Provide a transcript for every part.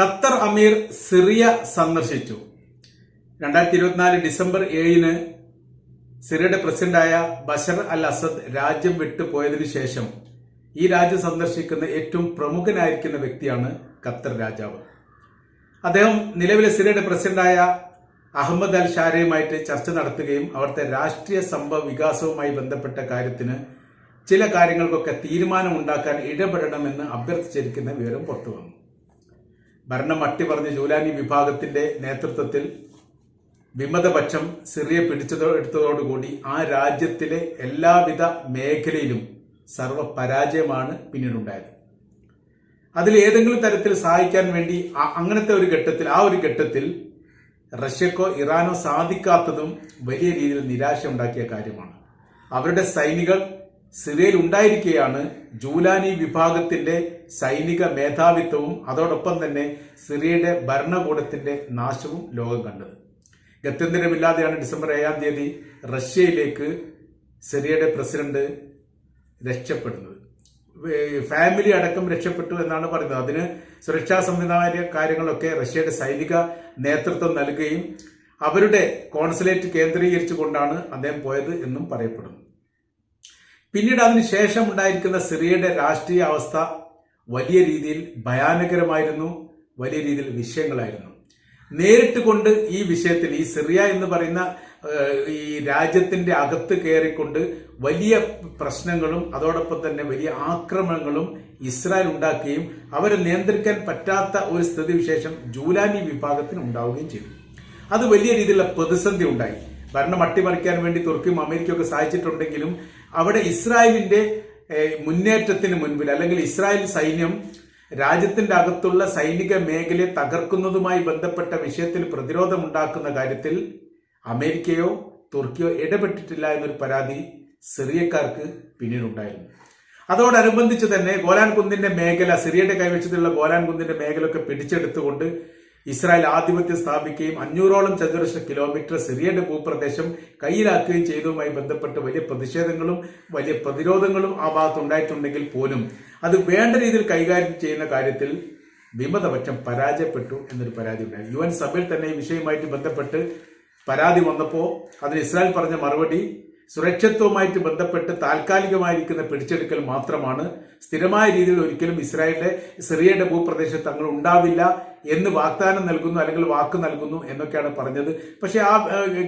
Qatar അമീർ Syria സന്ദർശിച്ചു. രണ്ടായിരത്തി ഇരുപത്തിനാല് ഡിസംബർ ഏഴിന് സിറിയയുടെ പ്രസിഡന്റായ ബഷർ അൽ അസദ് രാജ്യം വിട്ടു പോയതിനു ശേഷം ഈ രാജ്യം സന്ദർശിക്കുന്ന ഏറ്റവും പ്രമുഖനായിരിക്കുന്ന വ്യക്തിയാണ് ഖത്തർ രാജാവ്. അദ്ദേഹം നിലവിലെ സിറിയയുടെ പ്രസിഡന്റായ അഹമ്മദ് അൽ ഷാരയുമായിട്ട് ചർച്ച നടത്തുകയും അവിടുത്തെ രാഷ്ട്രീയ സംഭവ വികാസവുമായി ബന്ധപ്പെട്ട കാര്യത്തിന് ചില കാര്യങ്ങൾക്കൊക്കെ തീരുമാനമുണ്ടാക്കാൻ ഇടപെടണമെന്ന് അഭ്യർത്ഥിച്ചിരിക്കുന്ന വിവരം പുറത്തു വന്നു ഭരണം അട്ടിമറിഞ്ഞ ജൂലാനി വിഭാഗത്തിന്റെ നേതൃത്വത്തിൽ വിമതപക്ഷം സിറിയ പിടിച്ചതോ എടുത്തതോടുകൂടി ആ രാജ്യത്തിലെ എല്ലാവിധ മേഖലയിലും സർവ പരാജയമാണ് പിന്നീടുണ്ടായത്. അതിൽ ഏതെങ്കിലും തരത്തിൽ സഹായിക്കാൻ വേണ്ടി അങ്ങനത്തെ ഒരു ഘട്ടത്തിൽ ആ ഒരു ഘട്ടത്തിൽ റഷ്യക്കോ ഇറാനോ സാധിക്കാത്തതും വലിയ രീതിയിൽ നിരാശ ഉണ്ടാക്കിയ കാര്യമാണ്. അവരുടെ സൈനികർ സിറിയയിൽ ഉണ്ടായിരിക്കെയാണ് ജൂലാനി വിഭാഗത്തിന്റെ സൈനിക മേധാവിത്വവും അതോടൊപ്പം തന്നെ സിറിയയുടെ ഭരണകൂടത്തിന്റെ നാശവും ലോകം കണ്ടത്. ഗത്യന്തരമില്ലാതെയാണ് ഡിസംബർ ഏഴാം തീയതി റഷ്യയിലേക്ക് സിറിയയുടെ പ്രസിഡന്റ് രക്ഷപ്പെടുന്നത്. ഫാമിലി അടക്കം രക്ഷപ്പെട്ടു എന്നാണ് പറയുന്നത്. അതിന് സുരക്ഷാ സംവിധാന കാര്യങ്ങളൊക്കെ റഷ്യയുടെ സൈനിക നേതൃത്വം നൽകുകയും അവരുടെ കോൺസുലേറ്റ് കേന്ദ്രീകരിച്ചുകൊണ്ടാണ് അദ്ദേഹം പോയത് എന്നും പറയപ്പെടുന്നു. പിന്നീട് അതിനുശേഷം ഉണ്ടായിരിക്കുന്ന സിറിയയുടെ രാഷ്ട്രീയ അവസ്ഥ വലിയ രീതിയിൽ ഭയാനകരമായിരുന്നു വലിയ രീതിയിൽ വിഷയങ്ങളായിരുന്നു. നേരിട്ട് കൊണ്ട് ഈ വിഷയത്തിൽ ഈ സിറിയ എന്ന് പറയുന്ന ഈ രാജ്യത്തിന്റെ അകത്ത് കയറിക്കൊണ്ട് വലിയ പ്രശ്നങ്ങളും അതോടൊപ്പം തന്നെ വലിയ ആക്രമണങ്ങളും ഇസ്രായേൽ ഉണ്ടാക്കുകയും അവരെ നിയന്ത്രിക്കാൻ പറ്റാത്ത ഒരു സ്ഥിതിവിശേഷം ജൂലാനി വിഭാഗത്തിന് ഉണ്ടാവുകയും ചെയ്തു. അത് വലിയ രീതിയിലുള്ള പ്രതിസന്ധി ഉണ്ടായി. ഭരണം അട്ടിമറിക്കാൻ വേണ്ടി തുർക്കിയും അമേരിക്കയും ഒക്കെ സഹായിച്ചിട്ടുണ്ടെങ്കിലും അവിടെ ഇസ്രായേലിന്റെ മുന്നേറ്റത്തിന് മുൻപിൽ അല്ലെങ്കിൽ ഇസ്രായേൽ സൈന്യം രാജ്യത്തിന്റെ അകത്തുള്ള സൈനിക മേഖലയെ തകർക്കുന്നതുമായി ബന്ധപ്പെട്ട വിഷയത്തിൽ പ്രതിരോധമുണ്ടാക്കുന്ന കാര്യത്തിൽ അമേരിക്കയോ തുർക്കിയോ ഇടപെട്ടിട്ടില്ല എന്നൊരു പരാതി സിറിയക്കാർക്ക് പിന്നീടുണ്ടായിരുന്നു. അതോടനുബന്ധിച്ച് തന്നെ ഗോലാൻ കുന്നിന്റെ മേഖല സിറിയയുടെ കൈവശത്തിലുള്ള ഗോലാൻ കുന്നിന്റെ മേഖലയൊക്കെ പിടിച്ചെടുത്തുകൊണ്ട് ഇസ്രായേൽ ആധിപത്യം സ്ഥാപിക്കുകയും അഞ്ഞൂറോളം ചതുരശ്ര കിലോമീറ്റർ സിറിയയുടെ ഭൂപ്രദേശം കയ്യിലാക്കുകയും ചെയ്തതുമായി ബന്ധപ്പെട്ട് വലിയ പ്രതിഷേധങ്ങളും വലിയ പ്രതിരോധങ്ങളും ആ ഭാഗത്ത് ഉണ്ടായിട്ടുണ്ടെങ്കിൽ പോലും അത് വേണ്ട രീതിയിൽ കൈകാര്യം ചെയ്യുന്ന കാര്യത്തിൽ വിമതപക്ഷം പരാജയപ്പെട്ടു എന്നൊരു പരാതി ഉണ്ടായി യു എൻ സഭയിൽ തന്നെ ഈ വിഷയവുമായിട്ട് ബന്ധപ്പെട്ട് പരാതി വന്നപ്പോൾ അതിന് ഇസ്രായേൽ പറഞ്ഞ മറുപടി സുരക്ഷിത്വവുമായിട്ട് ബന്ധപ്പെട്ട് താൽക്കാലികമായിരിക്കുന്ന പിടിച്ചെടുക്കൽ മാത്രമാണ്. സ്ഥിരമായ രീതിയിൽ ഒരിക്കലും ഇസ്രായേലിന്റെ സിറിയയുടെ ഭൂപ്രദേശത്ത് തങ്ങൾ ഉണ്ടാവില്ല. എന്ന് വാഗ്ദാനം നൽകുന്നു അല്ലെങ്കിൽ വാക്ക് നൽകുന്നു എന്നൊക്കെയാണ് പറഞ്ഞത്. പക്ഷേ ആ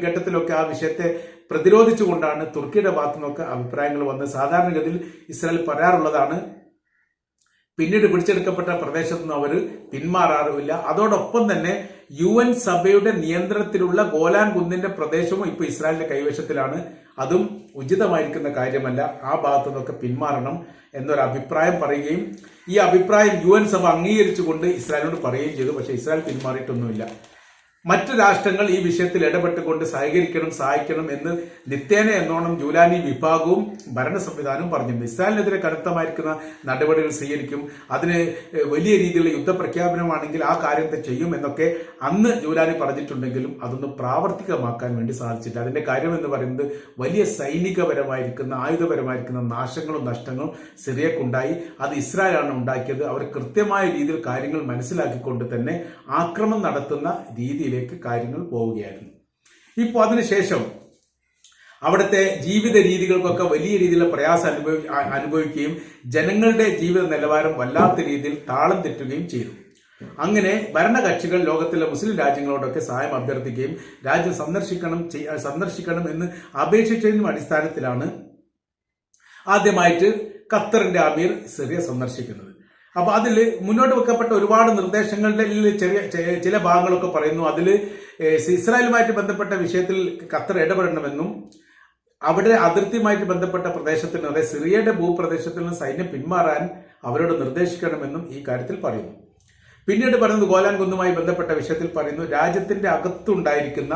ഘട്ടത്തിലൊക്കെ ആ വിഷയത്തെ പ്രതിരോധിച്ചുകൊണ്ടാണ് തുർക്കിയുടെ ഭാഗത്തു നിന്നൊക്കെ അഭിപ്രായങ്ങൾ വന്ന് സാധാരണഗതിയിൽ ഇസ്രായേൽ പറയാറുള്ളതാണ് പിന്നീട് പിടിച്ചെടുക്കപ്പെട്ട പ്രദേശത്തു നിന്ന് അവർ പിന്മാറാറുമില്ല. അതോടൊപ്പം തന്നെ യു എൻ സഭയുടെ നിയന്ത്രണത്തിലുള്ള ഗോലാൻ കുന്നിന്റെ പ്രദേശവും ഇപ്പൊ ഇസ്രായേലിന്റെ കൈവശത്തിലാണ്. അതും ഉചിതമായിരിക്കുന്ന കാര്യമല്ല. ആ ഭാഗത്തു നിന്നൊക്കെ പിന്മാറണം എന്നൊരു അഭിപ്രായം പറയുകയും ഈ അഭിപ്രായം യു എൻ സഭ അംഗീകരിച്ചുകൊണ്ട് ഇസ്രായേലിനോട് പറയുകയും ചെയ്തു. പക്ഷേ ഇസ്രായേൽ പിന്മാറിയിട്ടൊന്നുമില്ല. മറ്റു രാഷ്ട്രങ്ങൾ ഈ വിഷയത്തിൽ ഇടപെട്ടുകൊണ്ട് സഹകരിക്കണം സഹായിക്കണം എന്ന് നിത്യേന എന്നോണം ജൂലാനി വിഭാഗവും ഭരണ സംവിധാനവും പറഞ്ഞിട്ടുണ്ട് ഇസ്രായേലിനെതിരെ കടുത്തമായിരിക്കുന്ന നടപടികൾ സ്വീകരിക്കും. അതിന് വലിയ രീതിയിലുള്ള യുദ്ധപ്രഖ്യാപനമാണെങ്കിൽ ആ കാര്യത്തെ ചെയ്യും എന്നൊക്കെ അന്ന് ജൂലാനി പറഞ്ഞിട്ടുണ്ടെങ്കിലും അതൊന്നും പ്രാവർത്തികമാക്കാൻ വേണ്ടി സാധിച്ചില്ല. അതിന്റെ കാര്യം എന്ന് പറയുന്നത് വലിയ സൈനികപരമായിരിക്കുന്ന ആയുധപരമായിരിക്കുന്ന നാശങ്ങളും നഷ്ടങ്ങളും സിറിയക്കുണ്ടായി. അത് ഇസ്രായേലാണ് ഉണ്ടാക്കിയത്. അവർ കൃത്യമായ രീതിയിൽ കാര്യങ്ങൾ മനസ്സിലാക്കിക്കൊണ്ട് തന്നെ ആക്രമണം നടത്തുന്ന രീതിയിലേക്ക് കാര്യങ്ങൾ പോവുകയായിരുന്നു. ഇപ്പോൾ അതിനുശേഷം അവിടുത്തെ ജീവിത രീതികൾക്കൊക്കെ വലിയ രീതിയിലുള്ള പ്രയാസം അനുഭവി അനുഭവിക്കുകയും ജനങ്ങളുടെ ജീവിത നിലവാരം വല്ലാത്ത രീതിയിൽ താളം തെറ്റുകയും ചെയ്തു. അങ്ങനെ ഭരണകക്ഷികൾ ലോകത്തിലെ മുസ്ലിം രാജ്യങ്ങളോടൊക്കെ സഹായം അഭ്യർത്ഥിക്കുകയും രാജ്യം സന്ദർശിക്കണം സന്ദർശിക്കണം എന്ന് അപേക്ഷിച്ചതിനും അടിസ്ഥാനത്തിലാണ് ആദ്യമായിട്ട് ഖത്തറിന്റെ അമീർ സിറിയ സന്ദർശിക്കുന്നത്. അപ്പൊ അതിൽ മുന്നോട്ട് വെക്കപ്പെട്ട ഒരുപാട് നിർദ്ദേശങ്ങളുടെ ചെറിയ ചില ഭാഗങ്ങളൊക്കെ പറയുന്നു. അതിൽ ഇസ്രായേലുമായിട്ട് ബന്ധപ്പെട്ട വിഷയത്തിൽ ഖത്തർ ഇടപെടണമെന്നും അവിടെ അതിർത്തിയുമായിട്ട് ബന്ധപ്പെട്ട പ്രദേശത്തിൽ നിന്ന് അതായത് സിറിയയുടെ ഭൂപ്രദേശത്തിൽ നിന്ന് സൈന്യം പിന്മാറാൻ അവരോട് നിർദ്ദേശിക്കണമെന്നും ഈ കാര്യത്തിൽ പറയുന്നു. പിന്നീട് പറയുന്നത് ഗോലാൻ കുന്നുമായി ബന്ധപ്പെട്ട വിഷയത്തിൽ പറയുന്നു രാജ്യത്തിന്റെ അകത്തുണ്ടായിരിക്കുന്ന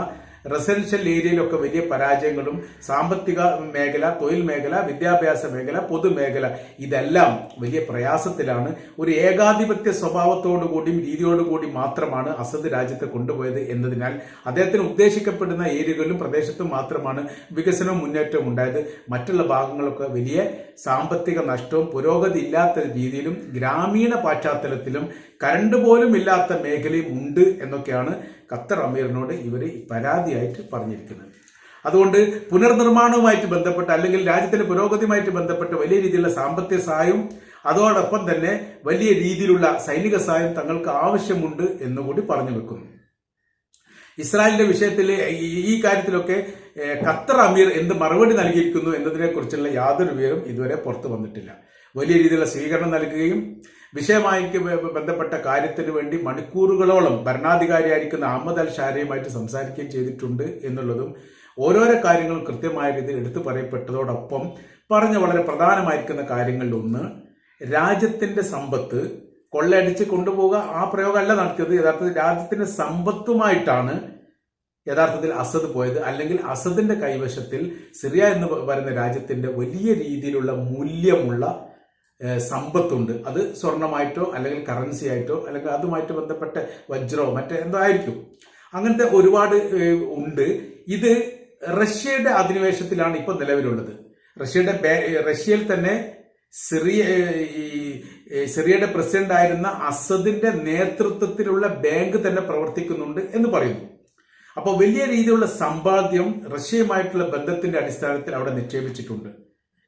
റെസിഡൻഷ്യൽ ഏരിയയിലൊക്കെ വലിയ പരാജയങ്ങളും സാമ്പത്തിക മേഖല തൊഴിൽ മേഖല വിദ്യാഭ്യാസ മേഖല പൊതുമേഖല ഇതെല്ലാം വലിയ പ്രയാസത്തിലാണ്. ഒരു ഏകാധിപത്യ സ്വഭാവത്തോടു കൂടിയും രീതിയോടുകൂടി മാത്രമാണ് അസദ് രാജ്യത്തെ കൊണ്ടുപോയത് എന്നതിനാൽ അദ്ദേഹത്തിന് ഉദ്ദേശിക്കപ്പെടുന്ന ഏരിയകളിലും പ്രദേശത്തും മാത്രമാണ് വികസനവും മുന്നേറ്റവും ഉണ്ടായത്. മറ്റുള്ള ഭാഗങ്ങളൊക്കെ വലിയ സാമ്പത്തിക നഷ്ടവും പുരോഗതി ഇല്ലാത്ത രീതിയിലും ഗ്രാമീണ പശ്ചാത്തലത്തിലും കരണ്ട് പോലും ഇല്ലാത്ത മേഖലയും ഉണ്ട് എന്നൊക്കെയാണ് ഖത്തർ അമീറിനോട് ഇവർ പരാതിയായിട്ട് പറഞ്ഞിരിക്കുന്നത്. അതുകൊണ്ട് പുനർനിർമ്മാണവുമായിട്ട് ബന്ധപ്പെട്ട് അല്ലെങ്കിൽ രാജ്യത്തിന്റെ പുരോഗതിയുമായിട്ട് ബന്ധപ്പെട്ട് വലിയ രീതിയിലുള്ള സാമ്പത്തിക സഹായവും അതോടൊപ്പം തന്നെ വലിയ രീതിയിലുള്ള സൈനിക സഹായം തങ്ങൾക്ക് ആവശ്യമുണ്ട് എന്നുകൂടി പറഞ്ഞു വെക്കുന്നു. ഇസ്രായേലിന്റെ വിഷയത്തിൽ ഈ- കാര്യത്തിലൊക്കെ ഖത്തർ അമീർ എന്ത് മറുപടി നൽകിയിരിക്കുന്നു എന്നതിനെ കുറിച്ചുള്ള യാതൊരു വിവരം ഇതുവരെ പുറത്തു വന്നിട്ടില്ല. വലിയ രീതിയിലുള്ള സ്വീകരണം നൽകുകയും വിഷയമായി ബന്ധപ്പെട്ട കാര്യത്തിന് വേണ്ടി മണിക്കൂറുകളോളം ഭരണാധികാരിയായിരിക്കുന്ന അഹമ്മദ് അൽ ഷാരയുമായിട്ട് സംസാരിക്കുകയും ചെയ്തിട്ടുണ്ട് എന്നുള്ളതും ഓരോരോ കാര്യങ്ങളും കൃത്യമായ രീതിയിൽ എടുത്തു പറയപ്പെട്ടതോടൊപ്പം പറഞ്ഞ വളരെ പ്രധാനമായിരിക്കുന്ന കാര്യങ്ങളിലൊന്ന് രാജ്യത്തിന്റെ സമ്പത്ത് കൊള്ളയടിച്ച് കൊണ്ടുപോവുക ആ പ്രയോഗമല്ല നടത്തിയത്. യഥാർത്ഥത്തിൽ രാജ്യത്തിന്റെ സമ്പത്തുമായിട്ടാണ് യഥാർത്ഥത്തിൽ അസദ് പോയത്. അല്ലെങ്കിൽ അസദിന്റെ കൈവശത്തിൽ സിറിയ എന്ന് പറയുന്ന രാജ്യത്തിന്റെ വലിയ രീതിയിലുള്ള മൂല്യമുള്ള സമ്പത്തുണ്ട്. അത് സ്വർണമായിട്ടോ അല്ലെങ്കിൽ കറൻസി ആയിട്ടോ അല്ലെങ്കിൽ അതുമായിട്ട് ബന്ധപ്പെട്ട വജ്രമോ മറ്റേ എന്തോ ആയിരിക്കും. അങ്ങനത്തെ ഒരുപാട് ഉണ്ട്. ഇത് റഷ്യയുടെ അധിനിവേശത്തിലാണ് ഇപ്പോൾ നിലവിലുള്ളത്. റഷ്യയുടെ റഷ്യയിൽ തന്നെ സിറിയ ഈ സിറിയയുടെ പ്രസിഡന്റ് ആയിരുന്ന അസദിന്റെ നേതൃത്വത്തിലുള്ള ബാങ്ക് തന്നെ പ്രവർത്തിക്കുന്നുണ്ട് എന്ന് പറയുന്നു. അപ്പോൾ വലിയ രീതിയിലുള്ള സമ്പാദ്യം റഷ്യയുമായിട്ടുള്ള ബന്ധത്തിന്റെ അടിസ്ഥാനത്തിൽ അവിടെ നിക്ഷേപിച്ചിട്ടുണ്ട്.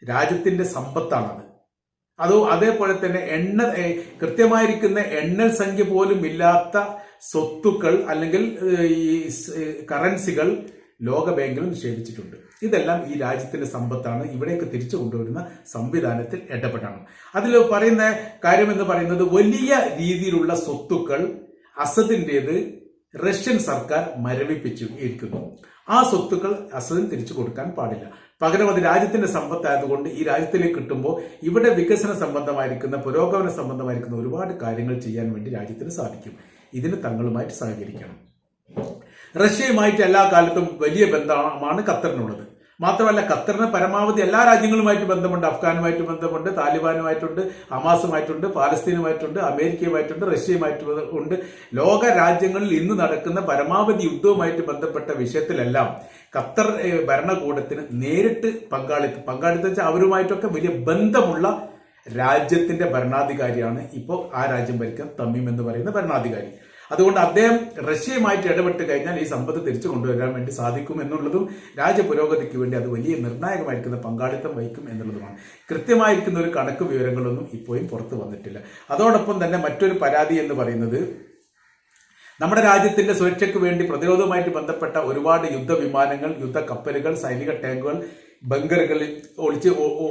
രാജ്യത്തിന്റെ സമ്പത്താണത്. അതോ അതേപോലെ തന്നെ എണ്ണ കൃത്യമായിരിക്കുന്ന എണ്ണൽ സംഖ്യ പോലും ഇല്ലാത്ത സ്വത്തുക്കൾ അല്ലെങ്കിൽ ഈ കറൻസികൾ ലോക ബാങ്കിൽ നിക്ഷേപിച്ചിട്ടുണ്ട്. ഇതെല്ലാം ഈ രാജ്യത്തിന്റെ സമ്പത്താണ്. ഇവിടേക്ക് തിരിച്ചു കൊണ്ടുവരുന്ന സംവിധാനത്തിൽ ഇടപെടണം. അതിൽ പറയുന്ന കാര്യം എന്ന് പറയുന്നത് വലിയ രീതിയിലുള്ള സ്വത്തുക്കൾ അസദിന്റേത് റഷ്യൻ സർക്കാർ മരവിപ്പിച്ചു ഇരിക്കുന്നു. ആ സ്വത്തുക്കൾ അസദിന് തിരിച്ചു കൊടുക്കാൻ പാടില്ല. പകരം അത് രാജ്യത്തിന്റെ സമ്പത്തായതുകൊണ്ട് ഈ രാജ്യത്തിലേക്ക് കിട്ടുമ്പോൾ ഇവിടെ വികസന സംബന്ധമായിരിക്കുന്ന പുരോഗമന സംബന്ധമായിരിക്കുന്ന ഒരുപാട് കാര്യങ്ങൾ ചെയ്യാൻ വേണ്ടി രാജ്യത്തിന് സാധിക്കും. ഇതിന് തങ്ങളുമായിട്ട് സഹകരിക്കണം. റഷ്യയുമായിട്ട് എല്ലാ കാലത്തും വലിയ ബന്ധമാണ് ഖത്തറിനുള്ളത്. മാത്രമല്ല ഖത്തറിന് പരമാവധി എല്ലാ രാജ്യങ്ങളുമായിട്ട് ബന്ധമുണ്ട്. അഫ്ഗാനുമായിട്ട് ബന്ധമുണ്ട് താലിബാനുമായിട്ടുണ്ട് ഹമാസുമായിട്ടുണ്ട് പാലസ്തീനുമായിട്ടുണ്ട് അമേരിക്കയുമായിട്ടുണ്ട് റഷ്യയുമായിട്ട് ഉണ്ട്. ലോക രാജ്യങ്ങളിൽ ഇന്ന് നടക്കുന്ന പരമാവധി യുദ്ധവുമായിട്ട് ബന്ധപ്പെട്ട വിഷയത്തിലെല്ലാം ഖത്തർ ഭരണകൂടത്തിന് നേരിട്ട് പങ്കാളിത്തം പങ്കാളിത്തം വെച്ചാൽ അവരുമായിട്ടൊക്കെ വലിയ ബന്ധമുള്ള രാജ്യത്തിന്റെ ഭരണാധികാരിയാണ് ഇപ്പോൾ ആ രാജ്യം ഭരിക്കാൻ തമ്മിം എന്ന് പറയുന്ന ഭരണാധികാരി. അതുകൊണ്ട് അദ്ദേഹം റഷ്യയുമായിട്ട് ഇടപെട്ട് കഴിഞ്ഞാൽ ഈ സമ്പത്ത് തിരിച്ചു കൊണ്ടുവരാൻ വേണ്ടി സാധിക്കും എന്നുള്ളതും രാജ്യപുരോഗതിക്ക് വേണ്ടി അത് വലിയ നിർണായകമായിരിക്കുന്ന പങ്കാളിത്തം വഹിക്കും എന്നുള്ളതുമാണ്. കൃത്യമായിരിക്കുന്ന ഒരു കണക്ക് വിവരങ്ങളൊന്നും ഇപ്പോഴും പുറത്തു വന്നിട്ടില്ല. അതോടൊപ്പം തന്നെ മറ്റൊരു പരാതി എന്ന് പറയുന്നത് നമ്മുടെ രാജ്യത്തിന്റെ സുരക്ഷയ്ക്ക് വേണ്ടി പ്രതിരോധവുമായിട്ട് ബന്ധപ്പെട്ട ഒരുപാട് യുദ്ധവിമാനങ്ങൾ യുദ്ധ കപ്പലുകൾ സൈനിക ടാങ്കുകൾ ബങ്കറുകളിൽ ഒളിച്ച്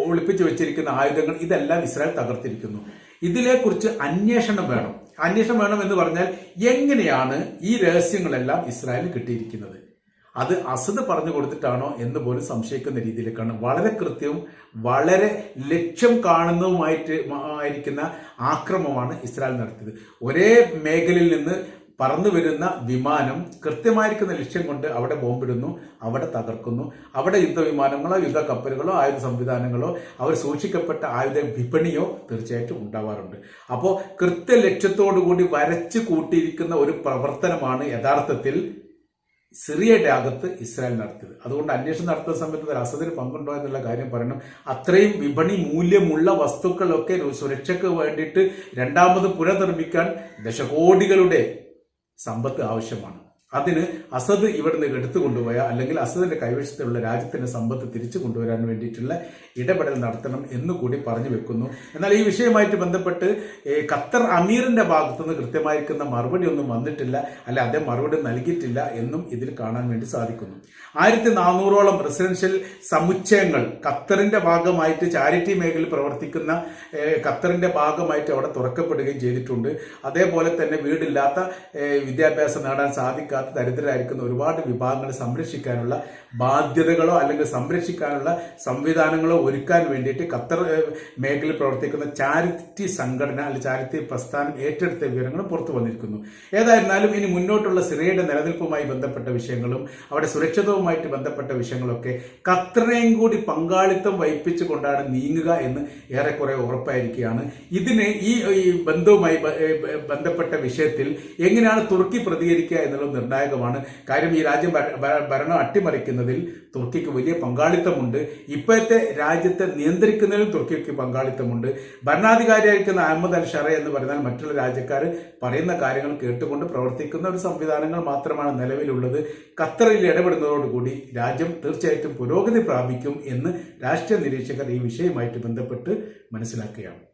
ഒളിപ്പിച്ചു വെച്ചിരിക്കുന്ന ആയുധങ്ങൾ ഇതെല്ലാം ഇസ്രായേൽ തകർത്തിരിക്കുന്നു. ഇതിനെക്കുറിച്ച് അന്വേഷണം വേണം. അന്വേഷണം വേണം എന്ന് പറഞ്ഞാൽ എങ്ങനെയാണ് ഈ രഹസ്യങ്ങളെല്ലാം ഇസ്രായേലിന് കിട്ടിയിരിക്കുന്നത്? അത് അസദ് പറഞ്ഞു കൊടുത്തിട്ടാണോ എന്ന് പോലും സംശയിക്കുന്ന രീതിയിലേക്കാണ്. വളരെ കൃത്യവും വളരെ ലക്ഷ്യം കാണുന്നതുമായിട്ട് ആയിരിക്കുന്ന ആക്രമമാണ് ഇസ്രായേൽ നടത്തിയത്. ഒരേ മേഖലയിൽ നിന്ന് പറന്നു വരുന്ന വിമാനം കൃത്യമായിരിക്കുന്ന ലക്ഷ്യം കൊണ്ട് അവിടെ ബോംബിടുന്നു അവിടെ തകർക്കുന്നു. അവിടെ യുദ്ധവിമാനങ്ങളോ യുദ്ധ കപ്പലുകളോ ആയുധ സംവിധാനങ്ങളോ അവർ സൂക്ഷിക്കപ്പെട്ട ആയുധ വിപണിയോ തീർച്ചയായിട്ടും ഉണ്ടാവാറുണ്ട്. അപ്പോൾ കൃത്യ ലക്ഷ്യത്തോടു കൂടി വരച്ചു കൂട്ടിയിരിക്കുന്ന ഒരു പ്രവർത്തനമാണ് യഥാർത്ഥത്തിൽ സിറിയയുടെ അകത്ത് ഇസ്രായേൽ നടത്തിയത്. അതുകൊണ്ട് അന്വേഷണം നടത്തുന്ന സമയത്ത് അസദിന് പങ്കുണ്ടോ എന്നുള്ള കാര്യം പറയണം. അത്രയും വിപണി മൂല്യമുള്ള വസ്തുക്കളൊക്കെ സുരക്ഷയ്ക്ക് വേണ്ടിയിട്ട് രണ്ടാമത് പുനർനിർമ്മിക്കാൻ ദശകോടികളുടെ സമ്പത്ത് ആവശ്യമാണ്. അതിന് അസദ് ഇവിടുന്ന് എടുത്തു അല്ലെങ്കിൽ അസദിന്റെ കൈവശത്തിലുള്ള രാജ്യത്തിന്റെ സമ്പത്ത് തിരിച്ചു കൊണ്ടുവരാൻ വേണ്ടിയിട്ടുള്ള ഇടപെടൽ നടത്തണം എന്ന് കൂടി പറഞ്ഞു വെക്കുന്നു. എന്നാൽ ഈ വിഷയമായിട്ട് ബന്ധപ്പെട്ട് ഖത്തർ അമീറിന്റെ ഭാഗത്തുനിന്ന് കൃത്യമായിരിക്കുന്ന മറുപടി ഒന്നും വന്നിട്ടില്ല അല്ല അദ്ദേഹം മറുപടി നൽകിയിട്ടില്ല എന്നും ഇതിൽ കാണാൻ വേണ്ടി സാധിക്കുന്നു. ആയിരത്തി നാനൂറോളം റെസിഡൻഷ്യൽ സമുച്ചയങ്ങൾ ഖത്തറിന്റെ ഭാഗമായിട്ട് ചാരിറ്റി മേഖലയിൽ പ്രവർത്തിക്കുന്ന ഖത്തറിന്റെ ഭാഗമായിട്ട് അവിടെ തുറക്കപ്പെടുകയും ചെയ്തിട്ടുണ്ട്. അതേപോലെ തന്നെ വീടില്ലാത്ത വിദ്യാഭ്യാസം നേടാൻ സാധിക്കാത്ത സാധിക്കാത്ത ദരിദ്രരായിരിക്കുന്ന ഒരുപാട് വിഭാഗങ്ങളെ സംരക്ഷിക്കാനുള്ള ബാധ്യതകളോ അല്ലെങ്കിൽ സംരക്ഷിക്കാനുള്ള സംവിധാനങ്ങളോ ഒരുക്കാൻ വേണ്ടിയിട്ട് ഖത്തർ മേഖലയിൽ പ്രവർത്തിക്കുന്ന ചാരിറ്റി സംഘടന അല്ലെങ്കിൽ ചാരിറ്റി പ്രസ്ഥാനം ഏറ്റെടുത്ത വിവരങ്ങളും പുറത്തു വന്നിരിക്കുന്നു. ഏതായിരുന്നാലും ഇനി മുന്നോട്ടുള്ള സിറിയയുടെ നിലനിൽപ്പുമായി ബന്ധപ്പെട്ട വിഷയങ്ങളും അവിടെ സുരക്ഷിതവുമായിട്ട് ബന്ധപ്പെട്ട വിഷയങ്ങളൊക്കെ ഖത്തറിനെയും കൂടി പങ്കാളിത്തം വഹിപ്പിച്ചുകൊണ്ടാണ് നീങ്ങുക എന്ന് ഏറെക്കുറെ ഉറപ്പായിരിക്കുകയാണ്. ഇതിന് ഈ ബന്ധവുമായി ബന്ധപ്പെട്ട വിഷയത്തിൽ എങ്ങനെയാണ് തുർക്കി പ്രതികരിക്കുക എന്നുള്ളത് നിർണായകമാണ്. കാര്യം ഈ രാജ്യം ഭര- ഭര- ഭരണം അട്ടിമറിക്കുന്നതിൽ തുർക്കിക്ക് വലിയ പങ്കാളിത്തമുണ്ട്. ഇപ്പോഴത്തെ രാജ്യത്തെ നിയന്ത്രിക്കുന്നതിൽ തുർക്കിക്ക് പങ്കാളിത്തമുണ്ട്. ഭരണാധികാരിയായിരിക്കുന്ന അഹമ്മദ് അൽ ഷറ എന്ന് പറഞ്ഞാൽ മറ്റുള്ള രാജ്യക്കാർ പറയുന്ന കാര്യങ്ങൾ കേട്ടുകൊണ്ട് പ്രവർത്തിക്കുന്ന ഒരു സംവിധാനങ്ങൾ മാത്രമാണ് നിലവിലുള്ളത്. ഖത്തറിൽ ഇടപെടുന്നതോടുകൂടി രാജ്യം തീർച്ചയായിട്ടും പുരോഗതി പ്രാപിക്കും എന്ന് രാഷ്ട്രീയ നിരീക്ഷകർ ഈ വിഷയവുമായിട്ട് ബന്ധപ്പെട്ട് മനസ്സിലാക്കുകയാണ്.